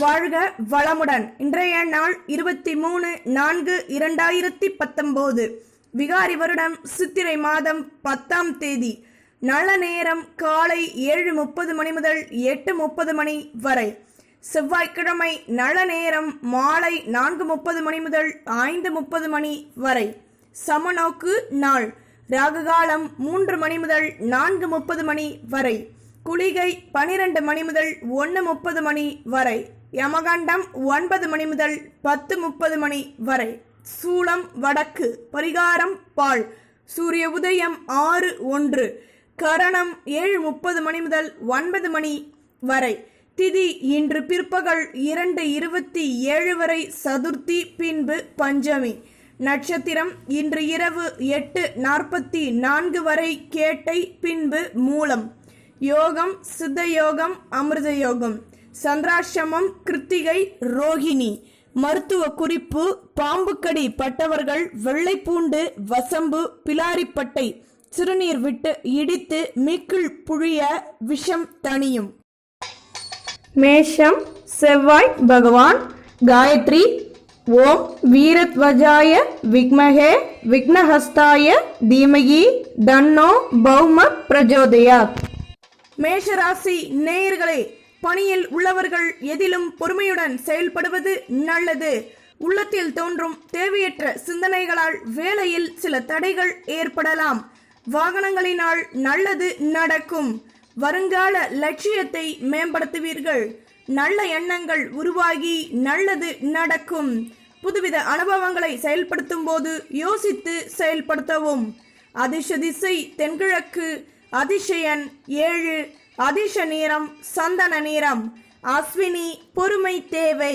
வாழ்க வளமுடன். இன்றைய நாள் இருபத்தி மூணு நான்கு இரண்டாயிரத்தி பத்தொன்பது விகாரி வருடம் சித்திரை மாதம் பத்தாம் தேதி. நல்ல நேரம் காலை ஏழு முப்பது மணி முதல் எட்டு முப்பது மணி வரை. செவ்வாய்க்கிழமை நல்ல நேரம் மாலை நான்கு முப்பது மணி முதல் ஐந்து முப்பது மணி வரை. சமநோக்கு நாள். ராகுகாலம் மூன்று மணி முதல் நான்கு முப்பது மணி வரை. குளிகை பனிரெண்டு மணி முதல் ஒன்று முப்பது மணி வரை. யமகண்டம் ஒன்பது மணி முதல் பத்து முப்பது மணி வரை. சூளம் வடக்கு பரிகாரம் பால். சூரிய உதயம் ஆறு ஒன்று. கரணம் ஏழு முப்பது மணி முதல் ஒன்பது மணி வரை. திதி இன்று பிற்பகல் இரண்டு இருபத்தி ஏழு வரை சதுர்த்தி பின்பு பஞ்சமி. நட்சத்திரம் இன்று இரவு எட்டு நாற்பத்தி நான்கு வரை கேட்டை பின்பு மூலம். யோகம் சித்த யோகம் அமிர்த யோகம். சந்திராசிரமம் கிருத்திகை ரோகிணி. மருத்துவ குறிப்பு பாம்புக்கடி பட்டவர்கள் வெள்ளைப்பூண்டு வசம்பு பிலாரிப்பட்டை. சிறுநீர் விட்டு இடித்து மீக்குள் புழிய விஷம் தணியும். மேஷம் செவ்வாய் பகவான். காயத்ரி ஓம் வீரத்வஜாய விக்மகே விக்னஹஸ்தாய தீமகி தன்னோ பௌம பிரஜோதயாத். மேஷராசி நேயர்களே பணியில் உள்ளவர்கள் எதிலும் பொறுமையுடன் செயல்படுவது நல்லது. உள்ளத்தில் தோன்றும் தேவையற்ற சிந்தனைகளால் வேலையில் சில தடைகள் ஏற்படலாம். வாகனங்களினால் நல்லது நடக்கும். வருங்கால லட்சியத்தை மேம்படுத்துவீர்கள். நல்ல எண்ணங்கள் உருவாகி நல்லது நடக்கும். புதுவித அனுபவங்களை செயல்படுத்தும் போது யோசித்து செயல்படுத்தவும். அதிர்ஷ திசை தென்கிழக்கு அதிசயன் ஏழு அதிர்ஷ நேரம் சந்தன நேரம் அஸ்வினி பொறுமை தேவை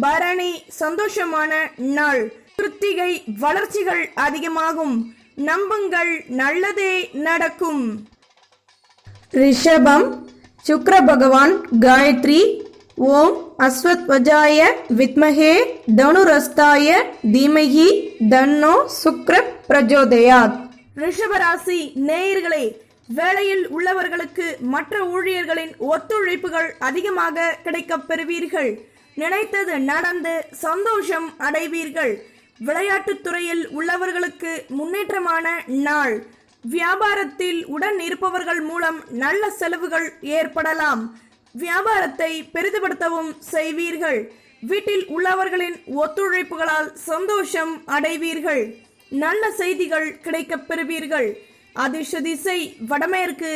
பரணி சந்தோஷமான நாள் கிருத்திகை வளர்ச்சிகள் அதிகமாகும். நம்புங்கள் நல்லதே நடக்கும். ரிஷபம் சுக்ர பகவான் காயத்ரி ஓம் அஸ்வத்வஜாய வித்மகே தனுரஸ்தாய தீமகி தன்னோ சுக்ர பிரஜோதயாத். ரிஷபராசி நேயர்களே வேலையில் உள்ளவர்களுக்கு மற்ற ஊழியர்களின் ஒத்துழைப்புகள் அதிகமாக கிடைக்கப் பெறுவீர்கள். நினைத்தது நடந்து சந்தோஷம் அடைவீர்கள். விளையாட்டுத் துறையில் உள்ளவர்களுக்கு முன்னேற்றமான நாள். வியாபாரத்தில் உடன் இருப்பவர்கள் மூலம் நல்ல செலவுகள் ஏற்படலாம். வியாபாரத்தை பெரிதுபடுத்தவும் செய்வீர்கள். வீட்டில் உள்ளவர்களின் ஒத்துழைப்புகளால் சந்தோஷம் அடைவீர்கள். நல்ல செய்திகள் கிடைக்கப் பெறுவீர்கள். அதிர்ஷ திசை வடமேற்கு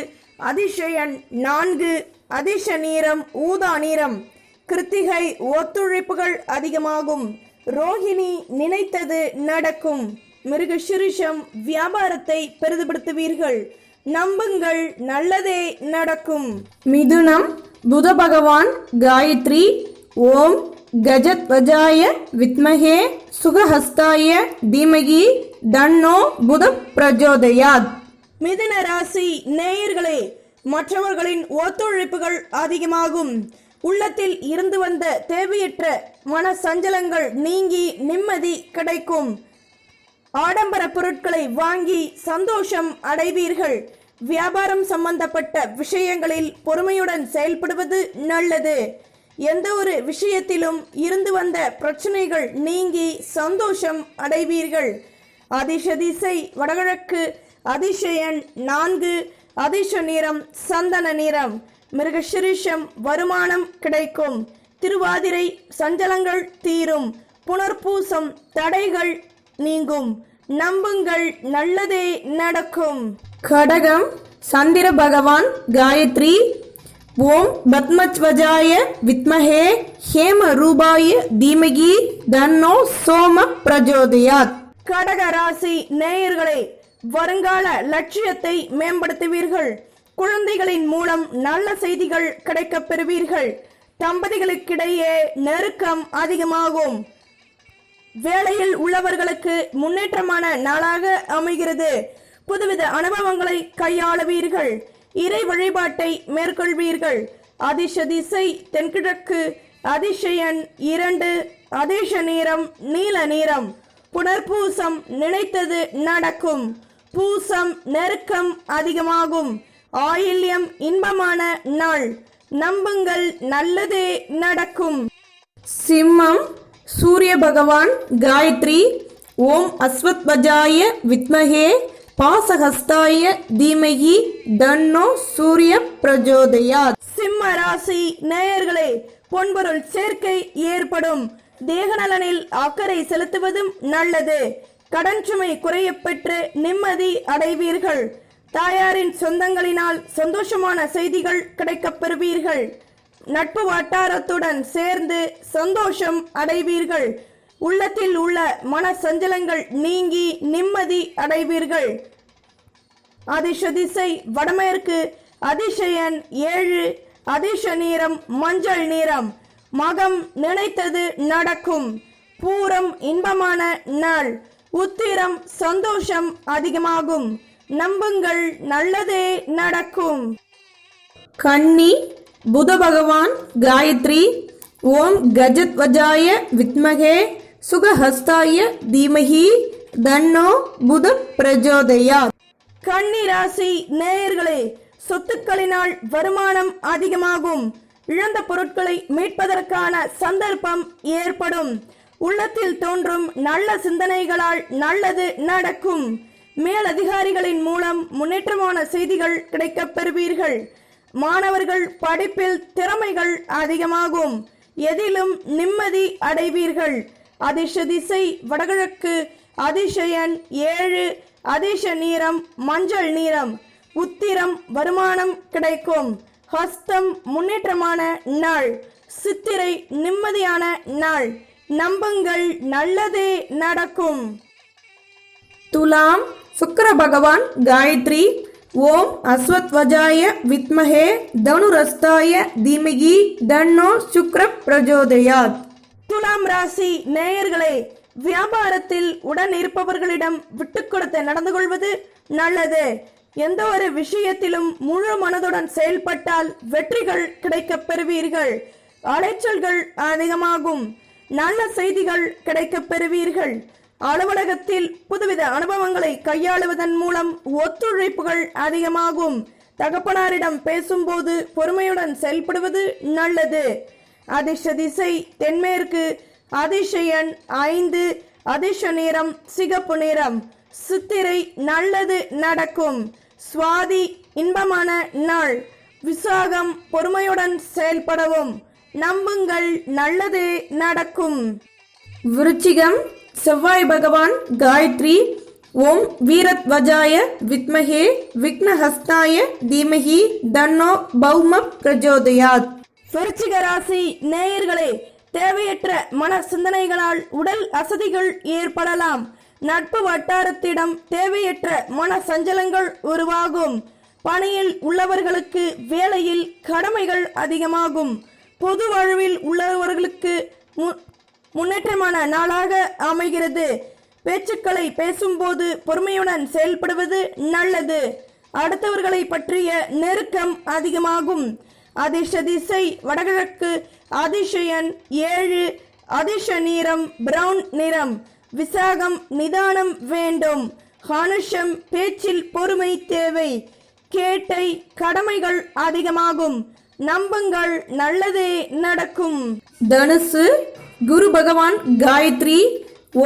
அதிசயன் நான்கு அதிர்ஷ நீரம் ஊதா நீரம். கிருத்திகை ஒத்துழைப்புகள் அதிகமாகும். ரோஹிணி நினைத்தது நடக்கும். மிருக சிறுஷம் வியாபாரத்தை பெரிதுபடுத்துவீர்கள். நம்புங்கள் நல்லதே நடக்கும். மிதுனம் புத பகவான் காயத்ரி ஓம் கஜத்வஜாய வித்மகே சுகஹஸ்தாய தீமகி தன்னோ புத பிரஜோதயாத். மிதுன ராசி நேயர்களே மற்றவர்களின் ஒத்துழைப்புகள் அதிகமாகும். உள்ளத்தில் இருந்து வந்த தேவையற்ற மன சஞ்சலங்கள் நீங்கி நிம்மதி கிடைக்கும். ஆடம்பர பொருட்களை வாங்கி சந்தோஷம் அடைவீர்கள். வியாபாரம் சம்பந்தப்பட்ட விஷயங்களில் பொறுமையுடன் செயல்படுவது நல்லது. எந்த ஒரு விஷயத்திலும் இருந்து வந்த பிரச்சனைகள் நீங்கி சந்தோஷம் அடைவீர்கள். அதிர்ஷ திசை வடகிழக்கு அதிசயன் நான்கு அதிர்ஷ நிறம் சந்தன நிறம் மிருகசிரிஷம் வருமானம் கிடைக்கும். திருவாதிரை சஞ்சலங்கள் தீரும். புனர்பூசம் தடைகள் நீங்கும். நம்புங்கள் நல்லதே நடக்கும். கடகம் சந்திர பகவான் காயத்ரி. ஓம் பத்மத்வஜாய வித்மஹே. ஹேம ரூபாய தீமகி. தன்னோ சோம பிரஜோதயாத். கடக ராசி நேயர்களே வருங்கால லட்சியத்தை மேம்படுத்துவீர்கள். குழந்தைகளின் மூலம் நல்ல செய்திகள் கிடைக்கப் பெறுவீர்கள். தம்பதிகளுக்கிடையே நெருக்கம் அதிகமாகும். வேலையில் உள்ளவர்களுக்கு முன்னேற்றமான நாளாக அமைகிறது. புதுவித அனுபவங்களை கையாளுவீர்கள். இறை வழிபாட்டை மேற்கொள்வீர்கள். அதிர்ஷ திசை தென்கிழக்கு அதிசயன் இரண்டு அதிர்ஷ நேரம் நீல நேரம் புனர்பூசம் நினைத்தது நடக்கும். பூசம் நெருக்கம் அதிகமாகும். ஆயில்யம் இன்பமான நாள். நம்புங்கள் நல்லதே நடக்கும். சிம்மம் சூரிய பகவான் காயத்ரி ஓம் அஸ்வத்வஜாய வித்மகே பாசஹஸ்தாய தீமகி தன்னோ சூரிய பிரஜோதயா சிம்ம ராசி நேயர்களே பொன்பொருள் சேர்க்கை ஏற்படும். தேகநலனில் அக்கறை செலுத்துவதும் நல்லது. கடன் சுமை குறையப்பெற்று நிம்மதி அடைவீர்கள். தாயாரின் சொந்தங்களினால் சந்தோஷமான செய்திகள் கிடைக்கப் பெறுவீர்கள். நட்பு வட்டாரத்துடன் சேர்ந்து சந்தோஷம் அடைவீர்கள். உள்ளத்தில் உள்ள மன சஞ்சலங்கள் நீங்கி நிம்மதி அடைவீர்கள். அதிர்ஷ திசை வடமேற்கு அதிசயன் ஏழு அதிர்ஷ நீரம் மஞ்சள் நீரம். மகம் நினைத்தது நடக்கும். பூரம் இன்பமான நாள். உத்திரம் சந்தோஷம் அதிகமாகும். நம்புங்கள் நல்லதே நடக்கும். கன்னி புத பகவான் காயத்ரி ஓம் கஜத்வஜாய வித்மகே சுகஹஸ்தாய தீமகி தன்னோ புத பிரஜோதயா கன்னி ராசி நேயர்களே சொத்துக்களினால் வருமானம் அதிகமாகும். இழந்த பொருட்களை மீட்பதற்கான சந்தர்ப்பம் ஏற்படும். உள்ளத்தில் தோன்றும் நல்ல சிந்தனைகளால் நல்லது நடக்கும். மேலதிகாரிகளின் மூலம் முன்னேற்றமான செய்திகள் கிடைக்கப் பெறுவீர்கள். மாணவர்கள் படிப்பில் திறமைகள் அதிகமாகும். எதிலும் நிம்மதி அடைவீர்கள். அதிர்ஷ திசை வடகிழக்கு அதிசயன் ஏழு அதிர்ஷ நீரம் மஞ்சள் நீரம் உத்திரம் வருமானம் கிடைக்கும். ஹஸ்தம் முன்னேற்றமான நாள் சித்திரை நிம்மதியான நாள். நம்புங்கள் நல்லதே நடக்கும். துலாம் சுக்கர பகவான் காயத்ரி ஓம் அஸ்வத்வஜாய வித்மஹே தனுரஸ்தாய தீமகி தன்னோ சுக்ர பிரஜோதயாத். துலாம் ராசி நேயர்களே வியாபாரத்தில் உடன் இருப்பவர்களிடம் விட்டு கொடுத்து நடந்து கொள்வது நல்லது. எந்த ஒரு விஷயத்திலும் முழு மனதுடன் செயல்பட்டால் வெற்றிகள் கிடைக்கப் பெறுவீர்கள். அலைச்சல்கள் அதிகமாகும். நல்ல செய்திகள் கிடைக்கப் பெறுவீர்கள். அலுவலகத்தில் புதுவித அனுபவங்களை கையாளுவதன் மூலம் ஒத்துழைப்புகள் அதிகமாகும். தகப்பனாரிடம் பேசும்போது பொறுமையுடன் செயல்படுவது நல்லது. அதிர்ஷ திசை தென்மேற்கு. அதிசயன் ஐந்து. அதிர்ஷ நிறம் சிகப்பு நிறம். சித்திரை நல்லது நடக்கும். சுவாதி இன்பமான நாள். விசாகம் பொறுமையுடன் செயல்படவும். நம்புங்கள் நல்லது நடக்கும். விருச்சிகம் செவ்வாய் பகவான் காயத்ரி ஓம் வீரத்வஜாய வித்மகே விக்னஹஸ்தாய தீமகி தன்னோ பௌம பிரஜோதயாத். விருச்சிக ராசி நேயர்களே தேவையற்ற மன சிந்தனைகளால் உடல் அசதிகள் ஏற்படலாம். நட்பு வட்டாரத்திடம் தேவையற்ற மன சஞ்சலங்கள் உருவாகும். பணியில் உள்ளவர்களுக்கு வேலையில் கடமைகள் அதிகமாகும். பொது வாழ்வில் உள்ளவர்களுக்கு மு- முன்னேற்றமான நாளாக அமைகிறது. பேச்சுக்களை பேசும்போது பொறுமையுடன் செயல்படுவது நல்லது. அடுத்தவர்களை பற்றிய நெருக்கம் அதிகமாகும். அதிர்ஷ திசை வடகிழக்கு அதிசயன் ஏழு அதிர்ஷ நிறம் பிரவுன் நிறம். விசாகம் நிதானம் வேண்டும். ஹானுஷம் பேச்சில் பொறுமை தேவை. கேட்டை கடமைகள் அதிகமாகும். நம்புங்கள் நல்லதே நடக்கும். தனுசு குரு பகவான் காயத்ரி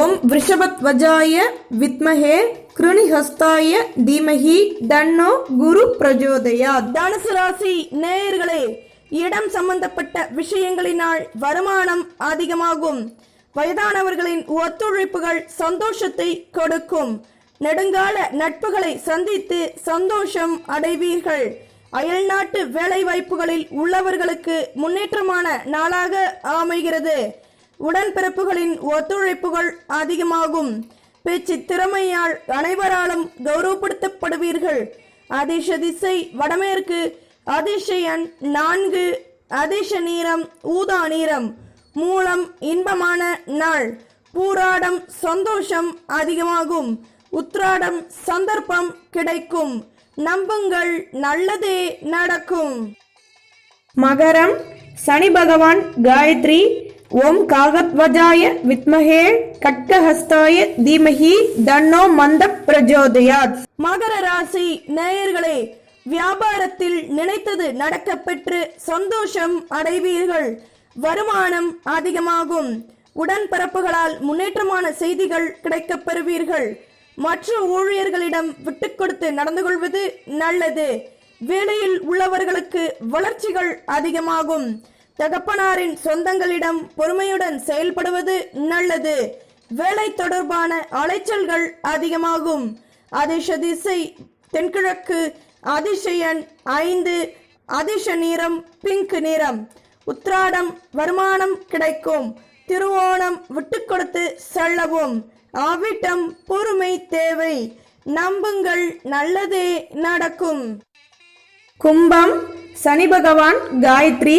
ஓம் விஷபத்வஜாய வித்மஹே கிருணிஹஸ்தாய தீமஹி தன்னோ குரு பிரஜோதயா தனுசு ராசி நேயர்களே இடம் சம்பந்தப்பட்ட விஷயங்களினால் வருமானம் அதிகமாகும். வயதானவர்களின் ஒத்துழைப்புகள் சந்தோஷத்தை கொடுக்கும். நெடுங்கால நட்புகளை சந்தித்து சந்தோஷம் அடைவீர்கள். அயல்நாட்டு வேலை வாய்ப்புகளில் உள்ளவர்களுக்கு முன்னேற்றமான நாளாக அமைகிறது. உடன்பிறப்புகளின் ஒத்துழைப்புகள் அதிகமாகும். பேச்சு திறமையால் அனைவராலும் கௌரவப்படுத்தப்படுவீர்கள். அதிர்ஷ திசை வடமேற்கு அதிசயன் நான்கு அதிர்ஷ நீரம் ஊதா நீரம் மூலம் இன்பமான நாள். பூராடம் சந்தோஷம் அதிகமாகும். உத்ராடம் சந்தர்ப்பம் கிடைக்கும். நம்புங்கள் நல்லதே நடக்கும். மகரம் சனி பகவான் காயத்ரி ஓம் காகத்வஜாய வித்மஹே கட்கஹஸ்தாய தீமஹி தன்னோ மந்த பிரஜோதயாத். மகர ராசி நேயர்களே வியாபாரத்தில் நினைத்தது நடக்கப் பெற்று சந்தோஷம் அடைவீர்கள். வருமானம் அதிகமாகும். உடன்பிறப்புகளால் முன்னேற்றமான செய்திகள் கிடைக்கப் பெறுவீர்கள். மற்ற ஊழியர்களிடம் விட்டுக் கொடுத்து நடந்து கொள்வது நல்லது. வேலையில் உள்ளவர்களுக்கு வளர்ச்சிகள் அதிகமாகும். தகப்பனாரின் சொந்தங்களிடம் பொறுமையுடன் செயல்படுவது நல்லது. வேலை தொடர்பான அலைச்சல்கள் அதிகமாகும். அதிர்ஷ திசை தென்கிழக்கு அதிசயன் ஐந்து அதிர்ஷ நிறம் பிங்க் நிறம். உத்ராடம் வருமானம் கிடைக்கும். திருவோணம் விட்டு கொடுத்து செல்லவும். ஆவிட்டம் பொறுமை தேவை. நம்புங்கள் நல்லதே நடக்கும். கும்பம் சனி பகவான் காயத்ரி.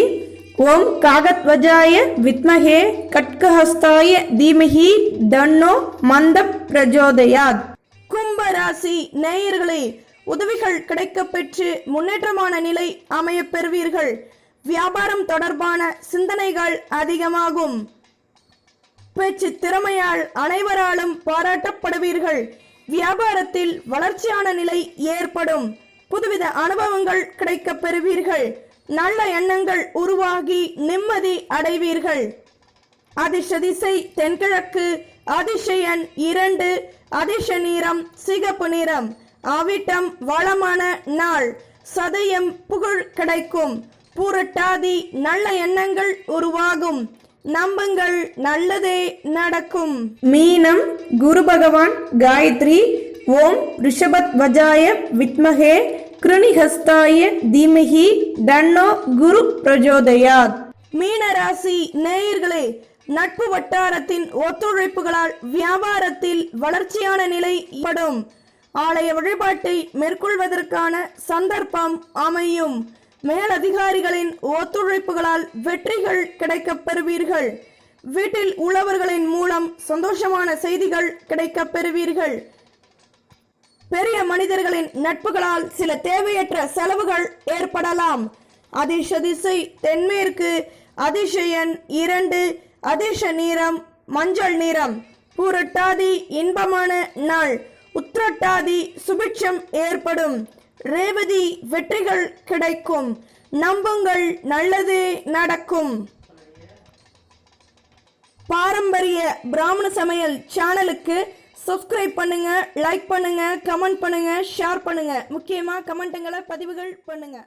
ஓம் காகத்வஜாய வித்மகே கட்கஹஸ்தாய தீமஹி தன்னோ மந்த பிரஜோதயாத். கும்ப ராசி நேயர்களே உதவிகள் கிடைக்க பெற்று முன்னேற்றமான நிலை அமைய பெறுவீர்கள். வியாபாரம் தொடர்பான சிந்தனைகள் அதிகமாகும். பேச்சு திறமையால் அனைவராலும் பாராட்டப்படுவீர்கள். வியாபாரத்தில் வளர்ச்சியான நிலை ஏற்படும். புதுவித அனுபவங்கள் கிடைக்கப் பெறுவீர்கள். நல்ல எண்ணங்கள் உருவாகி நிம்மதி அடைவீர்கள். அதிர்ஷதிசை தென்கிழக்கு அதிசயன் இரண்டு அதிர்ஷ நிறம் சிகப்பு நிறம். அவிட்டம் வளமான நாள். சதயம் புகழ் கிடைக்கும். பூரட்டாதி நல்ல எண்ணங்கள் உருவாகும். நம்புங்கள் நல்லதே நடக்கும். மீனம் குரு பகவான் காயத்ரி ஓம் ரிஷபத் வஜாய வித்மகே கிருணிஹஸ்தாய தீமஹி தன்னோ குரு பிரஜோதயாத். மீனராசி நேயர்களே நட்பு வட்டாரத்தின் ஒத்துழைப்புகளால் வியாபாரத்தில் வளர்ச்சியான நிலை படும் ஆலய வழிபாட்டை மேற்கொள்வதற்கான சந்தர்ப்பம் அமையும். மேலதிகாரிகளின் ஒத்துழைப்புகளால் வெற்றிகள் கிடைக்கப் பெறுவீர்கள் வீட்டில் உள்ளவர்களின் மூலம் சந்தோஷமான செய்திகள் கிடைக்கப் பெறுவீர்கள் பெரிய மனிதர்களின் நட்புகளால் சில தேவையற்ற செலவுகள் ஏற்படலாம். அதிர்ஷ திசை தென்மேற்கு அதிசயன் இரண்டு அதிர்ஷ நீரம் மஞ்சள் நிறம். பூரட்டாதி இன்பமான நாள். உத்திரட்டாதி சுபிட்சம் ஏற்படும். ரேவதி வெற்றிகள் கிடைக்கும். நம்புங்கள் நல்லது நடக்கும். பாரம்பரிய பிராமண சமையல் சேனலுக்கு சப்ஸ்கிரைப் பண்ணுங்க லைக் பண்ணுங்க கமெண்ட் பண்ணுங்க ஷேர் பண்ணுங்க. முக்கியமா கமெண்ட்டுங்களை பதிவுகள் பண்ணுங்க.